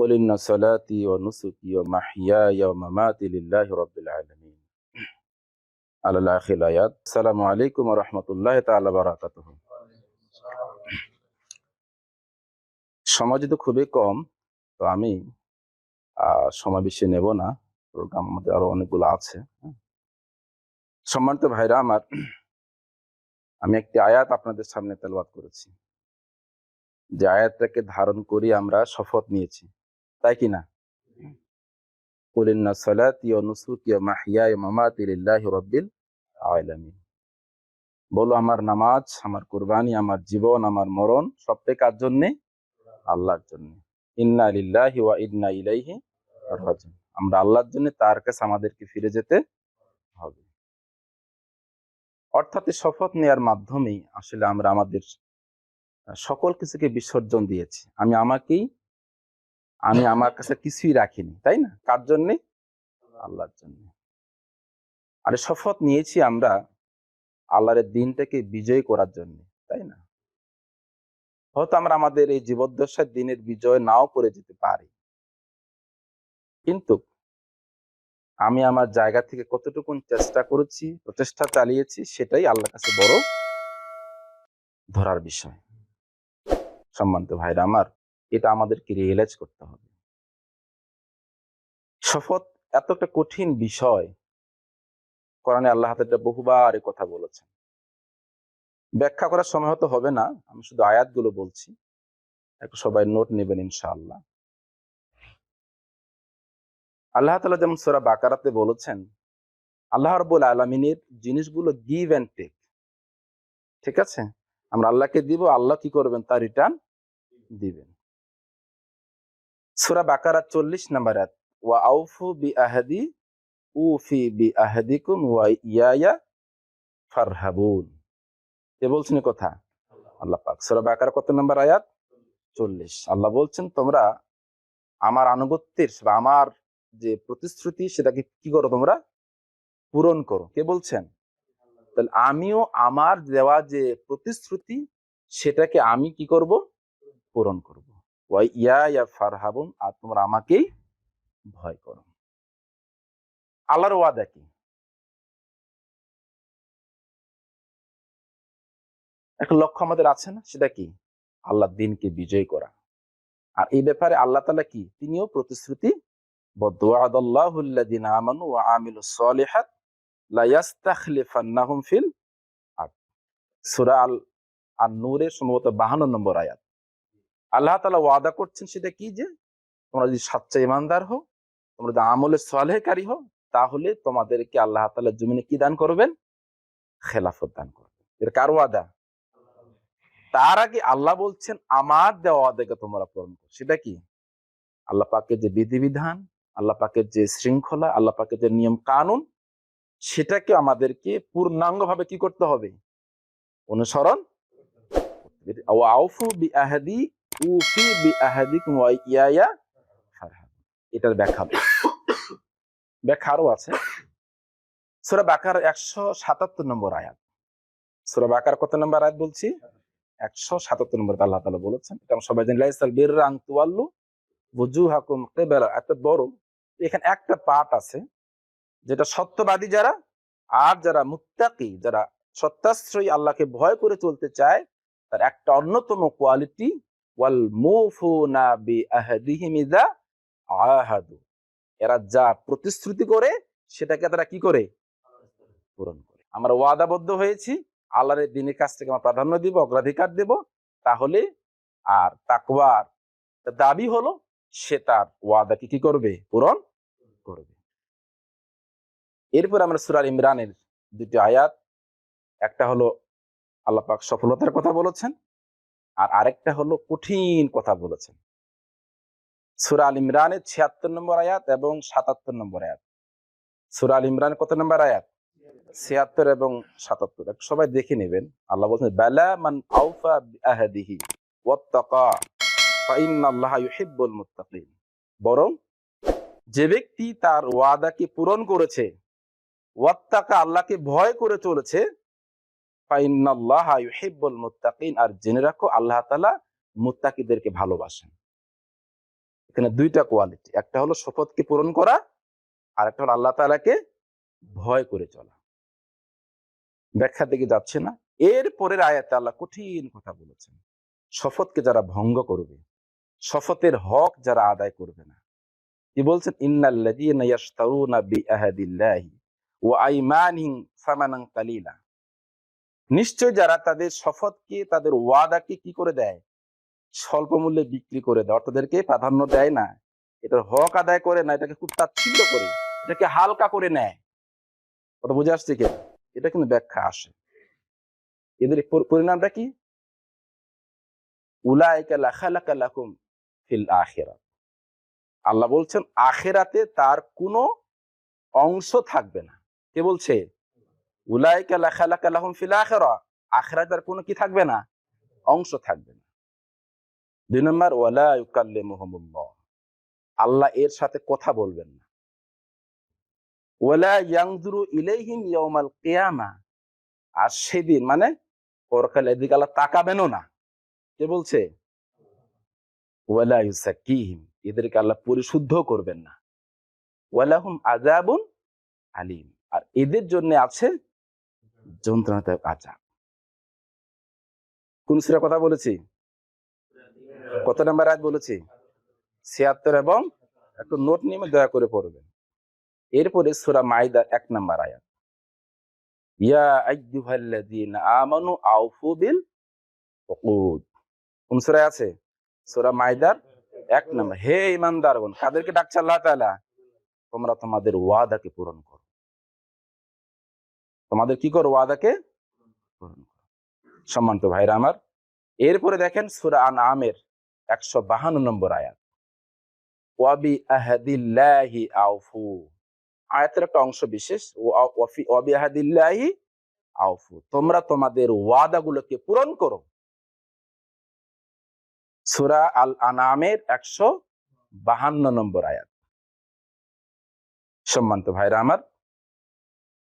الرحمن الرحيم قل إن صلاتي ونسكي ومحياي ومماتي لله رب العالمين على الآخر الآيات السلام عليكم ورحمة الله تعالى وبركاته সময় তো খুবই কম তো আমি আহ, সময় বেশি নেব না প্রোগ্রাম আমাদের আরো অনেকগুলো আছে হ্যাঁ। সম্মানিত ভাইরা আমার আমি একটি আয়াত আপনাদের সামনে তেলবাদ করেছি যে আয়াতটাকে ধারণ করি আমরা শপথ নিয়েছি তাই কি না? কুলিন্না সালাতি ওয়া নুসুকি মাহইয়ায়া ওয়া মামাতি লিল্লাহি বলো, আমার নামাজ, আমার কুরবানি, আমার জীবন, আমার মরণ সবটাই কার জন্য? আল্লাহর জন্য। ইন্না লিল্লাহি ওয়া ইন্না আমরা আল্লাহর জন্য তার কাছে আমাদেরকে ফিরে যেতে হবে। অর্থাৎ শপথ নেয়ার মাধ্যমেই আসলে আমরা আমাদের সকল কিছুকে বিসর্জন দিয়েছি। আমি আমাকেই আমি আমার কাছে কিছুই রাখিনি, তাই না? কার জন্যে? আল্লাহর জন্য। আর শপথ নিয়েছি আমরা আল্লাহরের দিনটাকে বিজয় করার জন্য, তাই না? হয়তো আমরা আমাদের এই জীবদ্দশার দিনের বিজয় নাও করে যেতে পারি। কিন্তু আমি আমার জায়গা থেকে কতটুকুন চেষ্টা করেছি, প্রচেষ্টা চালিয়েছি, সেটাই আল্লাহর কাছে বড় ধরার বিষয়। সম্মানিত ভাইরা আমার এটা আমাদেরকে রিয়েলাইজ করতে হবে। শপথ এত একটা কঠিন বিষয়। কোরআনে আল্লাহ হাতে বহুবার কথা বলেছেন। ব্যাখ্যা করার সময় হয়তো হবে না, আমি শুধু আয়াতগুলো বলছি। একটু সবাই নোট নেবেন ইনশাআল্লাহ। আল্লাহ তালা যেমন সোরা বাকারাতে বলেছেন, আল্লাহ রব্বুল আলমিনের জিনিসগুলো গিভ অ্যান্ড টেক ঠিক আছে? আমরা আল্লাহকে দিব, আল্লাহ কি করবেন? তার রিটার্ন দিবেন। সুরা বাকারা চল্লিশ নাম্বার আয়াত, ওয়া আউফু বি আহাদি উফি বি আহাদিকুম ওয়া ইয়ায়া ফারহাবুন। কে বলছেন কথা? আল্লাহ পাক। সুরা বাকারা কত নাম্বার আয়াত? চল্লিশ। আল্লাহ বলছেন, তোমরা আমার আনুগত্যের বা আমার যে প্রতিশ্রুতি, সেটাকে কি করো তোমরা? পূরণ করো। কে বলছেন? তাহলে আমিও আমার দেওয়া যে প্রতিশ্রুতি, সেটাকে আমি কি করব? পূরণ করব। ইয়া ফারহাবুন, আর তোমরা আমাকেই ভয় করো। আল্লাহর ওয়াদা কি? একটা লক্ষ্য আমাদের আছে না? সেটা কি? আল্লাহর দিনকে বিজয় করা। আর এই ব্যাপারে আল্লাহ তালা কি? তিনিও প্রতিশ্রুতি সম্ভবত 52 নম্বর আয়াত। আল্লাহ তালা ওয়াদা করছেন সেটা কি যে, তোমরা যদি সাচ্চা ইমানদার হও, তোমরা যদি আমলে সালেহকারী হও, তাহলে তোমাদেরকে আল্লাহ তাআলা জমিনে কি দান করবেন? খেলাফত দান করবেন। এটা কার ওয়াদা? তার আগে আল্লাহ বলছেন, আমার দেওয়া ওয়াদাকে তোমরা পূরণ করো। সেটা কি? আল্লাহ পাকের যে বিধিবিধান, আল্লাহ পাকের যে শৃঙ্খলা, আল্লাহ পাকের যে নিয়ম কানুন, সেটাকে আমাদেরকে পূর্ণাঙ্গ ভাবে কি করতে হবে? অনুসরণ বি আহাদি উফি বি আহাদিকুম ওয়া ইয়ায়া এটার ব্যাখ্যা ব্যাখ্যা আরও আছে। সূরা বাকার একশো সাতাত্তর নম্বর আয়াত। সূরা বাকার কত নম্বর আয়াত বলছি? একশো সাতাত্তর নম্বর আল্লাহ তাআলা বলেছেন। এটা আমরা সবাই জানি, লাইসাল বিররা আন তুওয়াল্লু বুজুহাকুম কিবালা। একটা বড়। এখানে একটা পার্ট আছে, যেটা সত্যবাদী যারা আর যারা মুত্তাকি, যারা সত্যাশ্রয়ী আল্লাহকে ভয় করে চলতে চায়, তার একটা অন্যতম কোয়ালিটি ওয়াল মুফুনা বি আহাদিহিম আহাদু। এরা যা প্রতিশ্রুতি করে, সেটাকে তারা কি করে? পূরণ করে। আমরা ওয়াদাবদ্ধ হয়েছি, আল্লাহর দিনের কাছ থেকে আমরা প্রাধান্য দিব, অগ্রাধিকার দেব, তাহলে আর তাকওয়ার দাবি হলো, সে তার ওয়াদাকে কি করবে? পূরণ করবে। এরপর আমরা সুরার ইমরানের দুটি আয়াত, একটা হলো আল্লাপাক সফলতার কথা বলেছেন আর আরেকটা হলো কঠিন কথা বলেছেন। সুরা আল ইমরানের ছিয়াত্তর নম্বর আয়াত এবং সাতাত্তর নম্বর আয়াত। সুরা আল ইমরান কত নম্বর আয়াত? ছিয়াত্তর এবং সাতাত্তর। সবাই দেখে নেবেন। আল্লাহ বলছেন, বেলা মান আউফা আহাদিহি বরং যে ব্যক্তি তার ওয়াদাকে পূরণ করেছে, ওয়াত্তাকা আল্লাহকে ভয় করে চলেছে আর জেনে রাখো, আল্লাহ তাআলা মুত্তাকিদেরকে ভালোবাসেন। এখানে দুইটা কোয়ালিটি, একটা হলো শপথকে পূরণ করা, আর একটা হলো আল্লাহ তাআলাকে ভয় করে চলা। ব্যাখ্যা দিকে যাচ্ছে না। এর পরের আয়াতে আল্লাহ কঠিন কথা বলেছেন। শপথকে যারা ভঙ্গ করবে, শপথের হক যারা আদায় করবে না। কি বলছেন? ইন্নাল্লাযীনা ইয়াশতারুনা বিআহাদিল্লাহি ওয়া আইমানিহিম সামানান কালিলা। নিশ্চয় যারা তাদের শপথকে, তাদের ওয়াদাকে কি করে দেয়? স্বল্প মূল্যে বিক্রি করে দেয়। অর্থাৎদেরকে প্রাধান্য দেয় না। এটার হক আদায় করে না, এটাকে খুব তাচ্ছিল্য করে, এটাকে হালকা করে নেয়। কথা বুঝে আসছে কি? এটা কিন্তু ব্যাখ্যা আসে। এদের পর- পরিণামটা কি? লাকুম ফিল আখিরাত। আল্লাহ বলছেন, আখেরাতে তার কোনো অংশ থাকবে না। কে বলছে? উলাইকা কোনো কি থাকবে না? অংশ থাকবে না। দুই নম্বর ইউকাল্লিমুহুমুল্লাহ, আল্লাহ এর সাথে কথা বলবেন না। আর সেদিন মানে পরকালে এদিকে আল্লাহ তাকাবেনও না। কে বলছে? ওয়ালা এদেরকে আল্লাহ পরিশুদ্ধ করবেন না। ওয়ালাহুম আজাবুন আলিম, আর এদের জন্য আছে যন্ত্রণাদায়ক আজাব কোন সূরা কথা বলেছি? কত নাম্বার আয়াত বলেছি? ছিয়াত্তর এবং একটু নোট নিয়ে দয়া করে পড়বেন। এরপরে সূরা মাইদা এক নাম্বার আয়াত। আছে? মাইদার এক নম্বর। হে ইমানদারগণ কাদেরকে ডাকছে আল্লাহ তোমরা তোমাদের ওয়াদাকে পূরণ করো। তোমাদের কি করো ওয়াদাকে সম্মানিত ভাইরা আমার। এরপরে দেখেন সূরা আনআমের একশো বাহান্ন নম্বর আয়াত। ওয়াবি আহাদিল্লাহি আউফু। আয়াতের একটা অংশ বিশেষ। ওয়াবি আহাদিল্লাহি আউফু। তোমরা তোমাদের ওয়াদাগুলোকে পূরণ করো। সুরা আল আনামের একশো বাহান্ন নম্বর আয়াত। সম্মানিত ভাইরা আমার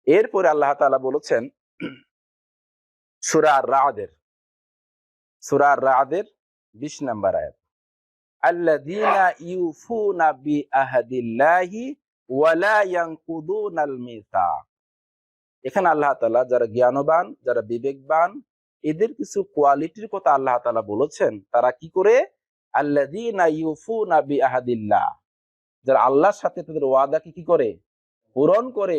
এরপরে আল্লাহ তাআলা বলেছেন, সুরা রাদের সুরা রাদের বিশ নম্বর আয়াত এখানে আল্লাহ তাআলা যারা জ্ঞানবান, যারা বিবেকবান, এদের কিছু কোয়ালিটির কথা আল্লাহ তাআলা বলেছেন, তারা কি করে? আল্লাযীনা ইউফুনা বিআহাদিল্লাহ। যারা আল্লাহর সাথে তাদের ওয়াদাকে কি করে? পূরণ করে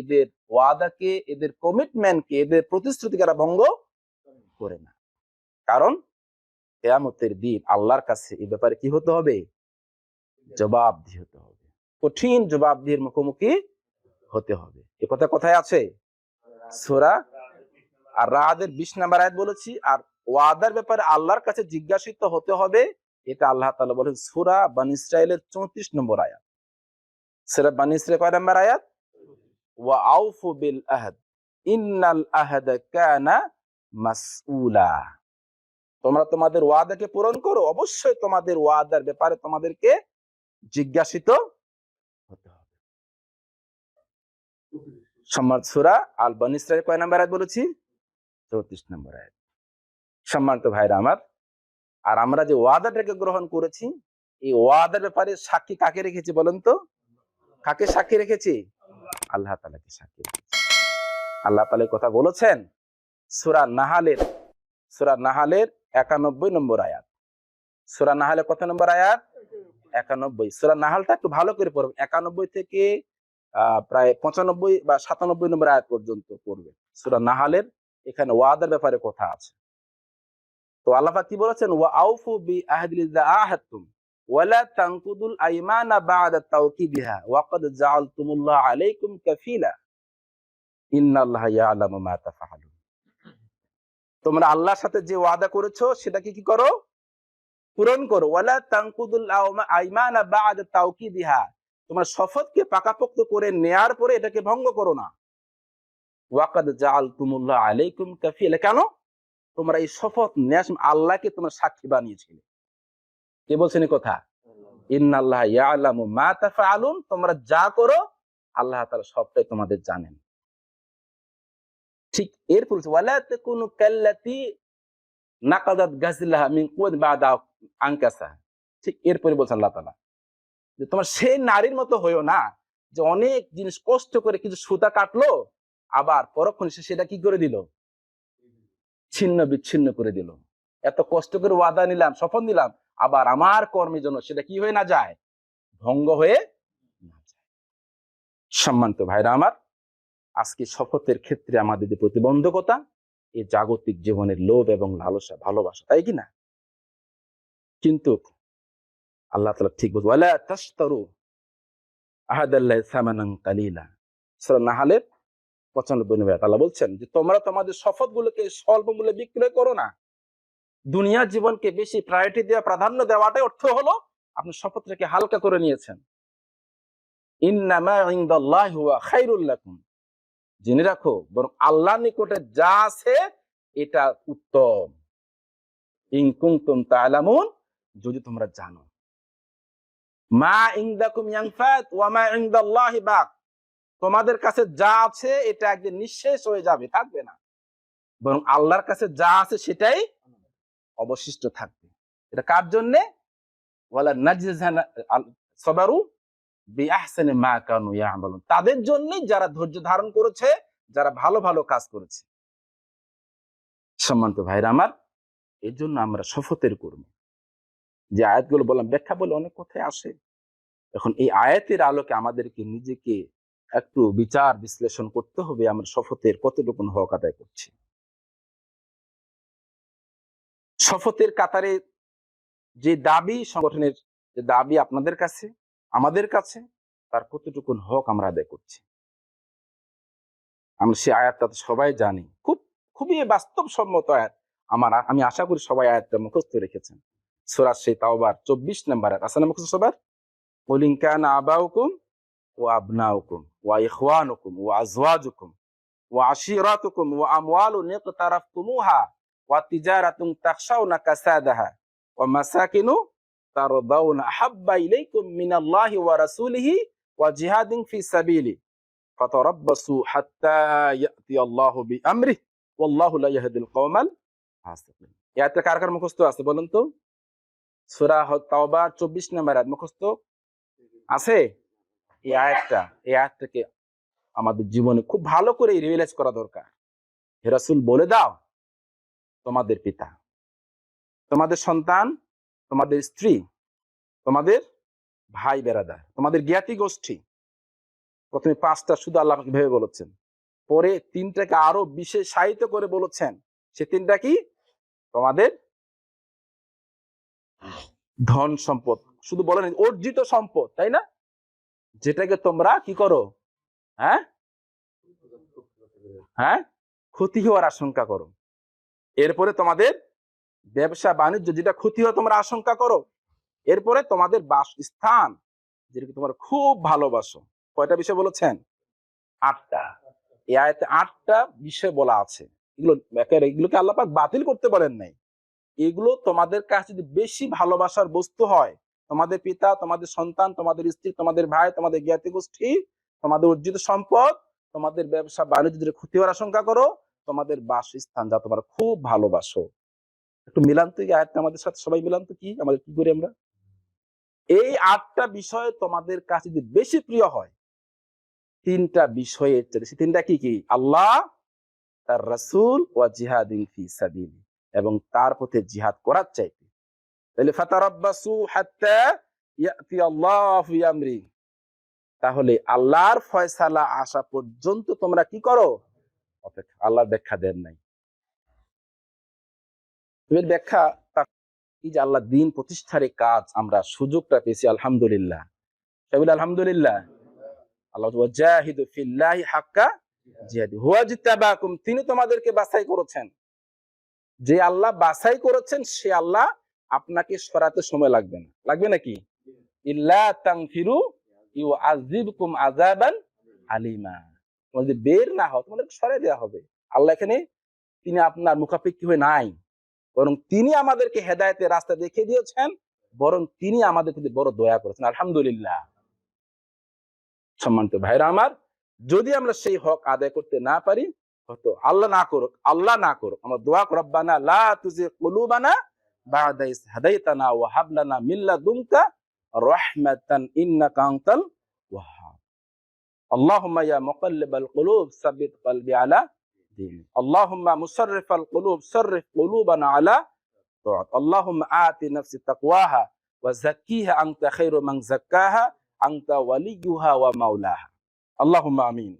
এদের ওয়াদাকে, এদের কমিটমেন্টকে এদের প্রতিশ্রুতিকে ভঙ্গ করে না। কারণ কেয়ামতের দিন আল্লাহর কাছে এই ব্যাপারে কি হতে হবে? জবাব হতে হবে। কঠিন জবাবদিহির মুখোমুখি হতে হবে। এ কথা কোথায় আছে? সোরা আর রাদের বিশ নাম্বার আয়াত বলেছি, আর ওয়াদার ব্যাপারে আল্লাহর কাছে জিজ্ঞাসিত হতে হবে, এটা আল্লাহ তাআলা বলেন সূরা বানি ইসরাইলের 34 নম্বর আয়াত। সূরা বানি কয় নম্বর আয়াত ওয়া আউফু বিল ইন্নাল কানা মাসউলা তোমরা তোমাদের ওয়াদাকে পূরণ করো। অবশ্যই তোমাদের ওয়াদার ব্যাপারে তোমাদেরকে জিজ্ঞাসিত হতে হবে। সম্মান সুরা আল কয় নাম্বার আয়াত বলেছি? চৌত্রিশ নম্বর আয়াত। সম্মানিত ভাইরা আমার, আর আমরা যে ওয়াদাটাকে গ্রহণ করেছি, এই ওয়াদার ব্যাপারে সাক্ষী কাকে রেখেছি বলেন তো? কাকে সাক্ষী রেখেছি? আল্লাহ তালাকে সাক্ষী রেখেছি। আল্লাহ তালা কথা বলেছেন সুরা নাহালের সুরা নাহালের একানব্বই নম্বর আয়াত। সুরা নাহালের কত নম্বর আয়াত? একানব্বই। সুরা নাহালটা একটু ভালো করে পড়বেন। একানব্বই থেকে প্রায় পঁচানব্বই বা সাতানব্বই নম্বর আয়াত পর্যন্ত পড়বে সুরা নাহালের এখানে ওয়াদার ব্যাপারে কথা আছে। তো আল্লাহ কি বলেছেন? ওয়া আউফু বি আহদিল ইযা আহাদতুম। ওয়ালা তানকুদুল আইমানা বা'দা তোমরা আল্লাহর সাথে যে ওয়াদা করেছ কি করো? পূরণ করো। তোমরা শপথকে পাকাপোক্ত করে নেয়ার পরে এটাকে ভঙ্গ করো না। ওয়াকাদ জাআলতুমুল্লাহ আলাইকুম কাফিলা। কেন? তোমরা এই শপথ নেয়ার আল্লাহকে তোমরা সাক্ষী বানিয়েছিলে। কে বলছেন কথা? ইন্নাল্লাহ ইয়ালামু মা তাফআলুন, তোমরা যা করো, আল্লাহ তাআলা সবটাই তোমাদের জানেন। ঠিক এর ওয়ালা তাকুনু কাল্লাতি নাকাদাত মিন কুয়াত বাদা আঙ্কাসা ঠিক বলছেন আল্লাহ তাআলা যে, তোমার সেই নারীর মতো হইও না যে, অনেক জিনিস কষ্ট করে কিছু সুতা কাটলো, আবার পরক্ষণ সে সেটা কি করে দিল? ছিন্ন বিচ্ছিন্ন করে দিল। এত কষ্ট করে ওয়াদা নিলাম, শপথ নিলাম আবার আমার কর্মের জন্য সেটা কি হয়ে না যায়? ভঙ্গ হয়ে না যায়। সম্মানিত ভাইরা আমার, আজকে শপথের ক্ষেত্রে আমাদের যে প্রতিবন্ধকতা এই জাগতিক জীবনের লোভ এবং লালসা ভালোবাসা, তাই কি না? কিন্তু আল্লাহ তালা ঠিক বলছে, ওয়ালা পঁচানব্বই আয়াত। আল্লাহ বলছেন যে, তোমরা তোমাদের শপথ গুলোকে স্বল্প মূল্যে বিক্রয় করো না। দুনিয়ার জীবনকে বেশি প্রায়োরিটি দেওয়া, প্রাধান্য দেওয়াটাই অর্থ হলো আপনি শপথটাকে হালকা করে নিয়েছেন। জেনে রাখো, বরং আল্লাহর নিকটে যা আছে এটা উত্তম। ইন কুনতুম তা'লামুন যদি তোমরা জানো। মা ইনদাকুম ইয়ানফাত ওয়া বাক। তোমাদের কাছে যা আছে এটা একদিন নিঃশেষ হয়ে যাবে, থাকবে না। বরং আল্লাহর কাছে যা আছে সেটাই অবশিষ্ট থাকবে। এটা কার জন্য? তাদের জন্যই যারা ধৈর্য ধারণ করেছে, যারা ভালো ভালো কাজ করেছে। সম্মানিত ভাইরা আমার, এর জন্য আমরা শপথের কর্মী। যে আয়াতগুলো বললাম, ব্যাখ্যা বলে অনেক কথায় আসে। এখন এই আয়াতের আলোকে আমাদেরকে নিজেকে একটু বিচার বিশ্লেষণ করতে হবে। আমরা শপথের কতটুকু হক আদায় করছি। শপথের কাতারে যে দাবি, সংগঠনের যে দাবি আপনাদের কাছে, আমাদের কাছে, তার কতটুকুন হক আমরা আদায় করছি। আমরা সে আয়াতটা সবাই জানি। খুব, খুবই বাস্তবসম্মত আয়াত। আমার আমি আশা করি সবাই আয়াতটা মুখস্থ রেখেছেন। সুরাজ সেই তাওবার চব্বিশ নাম্বার আয়াত। মুখস্থ সবার? ওলিঙ্কান আবাউকুম ও আবনাউকুম ওয়া ইখওয়ানুকুম ওয়া আজওয়াজুকুম ওয়া আশিরাতুকুম ওয়া আমওয়ালুন ইকতারাফতুমুহা। وتجارة تخشون كسادها ومساكن ترضون أحب إليكم من الله ورسوله وجهاد في سبيله فتربصوا حتى يأتي الله بأمره والله لا يهدي القوم الفاسقين ইয়াতে কার কার মুখস্থ আছে বলুন তো সূরা তাওবা 24 নম্বর আয়াত মুখস্থ আছে এই আয়াতটা এই আয়াতটাকে আমাদের জীবনে খুব ভালো করে রিয়েলাইজ করা দরকার হেরাসুল বলে দাও তোমাদের পিতা। তোমাদের সন্তান, তোমাদের স্ত্রী, তোমাদের ভাই বেরাদার, তোমাদের জ্ঞাতি গোষ্ঠী। প্রথমে পাঁচটা শুধু আল্লাহ ভেবে বলেছেন। পরে তিনটাকে আরও বিশেষায়িত করে বলেছেন। সে তিনটা কি? তোমাদের ধন সম্পদ। শুধু বলেন অর্জিত সম্পদ, তাই না? যেটাকে তোমরা কি করো? হ্যাঁ? হ্যাঁ? ক্ষতি হওয়ার আশঙ্কা করো। এরপরে তোমাদের ব্যবসা বাণিজ্য যেটা ক্ষতি হয় তোমরা আশঙ্কা করো। এরপরে তোমাদের বাসস্থান, যেটাকে তোমরা খুব ভালোবাসো। কয়টা বিষয় বলেছেন? আটটা। এই আয়তে আটটা বিষয় বলা আছে। এগুলো এগুলোকে আল্লাপাক বাতিল করতে পারেন নাই। এগুলো তোমাদের কাছে যদি বেশি ভালোবাসার বস্তু হয়, তোমাদের পিতা, তোমাদের সন্তান, তোমাদের স্ত্রী, তোমাদের ভাই, তোমাদের জ্ঞাতি গোষ্ঠী তোমাদের অর্জিত সম্পদ, তোমাদের ব্যবসা বাণিজ্য ক্ষতি হওয়ার আশঙ্কা করো তোমাদের বাসস্থান যা তোমরা খুব ভালোবাসো। একটু মিলান তো এই আয়াতটা আমাদের সাথে, সবাই মিলান তো কি? আমাদের কি করি আমরা? এই আটটা বিষয় তোমাদের কাছে যদি বেশি প্রিয় হয়, তিনটা বিষয়ের চেয়ে সে তিনটা কি কি? আল্লাহ, তার রাসূল ওয়া জিহাদিন ফি সাবিলি এবং তার পথে জিহাদ করার চাইতে। তাহলে ফাতারাব্বাসু হাত্তা ইয়াতি আল্লাহু আমরি তাহলে আল্লাহর ফয়সালা আসা পর্যন্ত তোমরা কি করো? অপেক্ষা, আল্লাহর ব্যাখ্যা দেন নাই। তুমি ব্যাখ্যা এই যে আল্লাহ দিন প্রতিষ্ঠার কাজ আমরা সুযোগটা পেয়েছি, আলহামদুলিল্লাহ। সবাই আলহামদুলিল্লাহ। তিনি তোমাদেরকে বাছাই করেছেন। যে আল্লাহ বাছাই করেছেন, সে আল্লাহ আপনাকে সরাতে সময় লাগবে না। লাগবে নাকি ইল্লা তাংফিরু আযাবান আলিমা। তোমরা যদি বের না হও তোমাদের সরাই দেওয়া হবে। আল্লাহ এখানে তিনি আপনার মুখাপেক্ষী হয়ে নাই। বরং তিনি আমাদেরকে হেদায়েতের রাস্তা দেখিয়ে দিয়েছেন বরং তিনি আমাদের প্রতি বড় দয়া করেছেন। আলহামদুলিল্লাহ। সম্মানিত ভাইরা আমার যদি আমরা সেই হক আদায় করতে না পারি হতো আল্লাহ না করুক আল্লাহ না করুক আমরা দোয়া করি, রব্বানা লা তুজি কুলুবানা বা'দা ইজ হাদাইতানা ওয়া হাব লানা মিন লাদুনকা রাহমাতান ইন্নাকা আনতাল ওয়াহ্হাব আল্লাহুম্মা ইয়া মুকাল্লিবাল কুলুব সাব্বিত কলবি আলা دينك اللهم مصرف القلوب صرف قلوبنا على طاعت اللهم آت نفسي تقواها وزكيها أنت خير من زكاها أنت وليها ومولاها اللهم آمين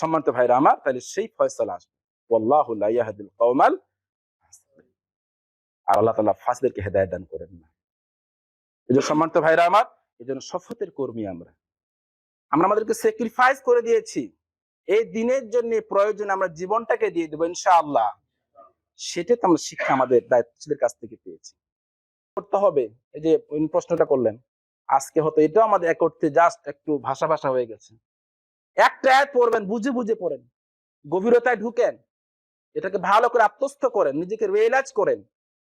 সম্মানিত ভাইরা আমার তাহলে সেই ফয়সালা আসবে ওয়াল্লাহু লা ইয়াহদিল কওমাল ফাসিকিন। আর আল্লাহ তাআলা ফাসিকদেরকে হেদায়েত দান করেন না এই যে সম্মানিত ভাইরা আমার এই জন্য শফতের কর্মী আমরা আমরা আমাদেরকে স্যাক্রিফাইস করে দিয়েছি। এই দিনের জন্য প্রয়োজনে আমরা জীবনটাকে দিয়ে দেবো ইনশাআল্লাহ। সেটা তো আমরা শিক্ষা আমাদের দায়িত্বশীলের কাছ থেকে পেয়েছি। করতে হবে। এই যে প্রশ্নটা করলেন, আজকে হতো এটাও আমাদের এক অর্থে জাস্ট একটু ভাষা ভাষা হয়ে গেছে। একটা আয়াত পড়বেন, বুঝে বুঝে পড়েন। গভীরতায় ঢুকেন। এটাকে ভালো করে আত্মস্থ করেন, নিজেকে রিয়েলাইজ করেন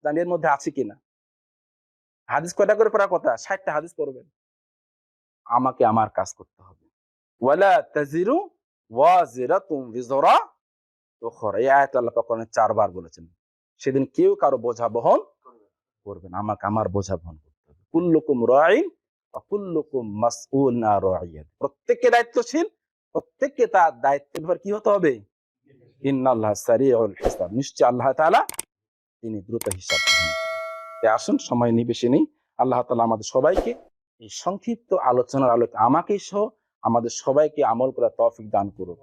আমি এর মধ্যে আছে কিনা। হাদিস কয়টা করে পড়ার কথা? ষাটটা হাদিস পড়বেন। আমাকে আমার কাজ করতে হবে। ওয়ালা তাজিরু ওয়াজিরাতুম বিজরা উখরা চারবার বলেছেন। সেদিন কেউ কারও বোঝা বহন করবেন আমাকে আমার বোঝা বহন করতে হবে। কুল্লুকুম রাইন ওয়া কুল্লুকুম মাসউলুন আন রাইয়াতি প্রত্যেককে দায়িত্বশীল, প্রত্যেককে তার দায়িত্বের উপর কি হতে হবে? ইন্নাল্লাহ সারিউল হিসাব। নিশ্চয় আল্লাহ তাআলা তিনি দ্রুত হিসাব আসুন, সময় নিয়ে বেশি নেই। আল্লাহ তাআলা আমাদের সবাইকে এই সংক্ষিপ্ত আলোচনার আলোকে আমাকে সহ আমাদের সবাইকে আমল করা তৌফিক দান করুক।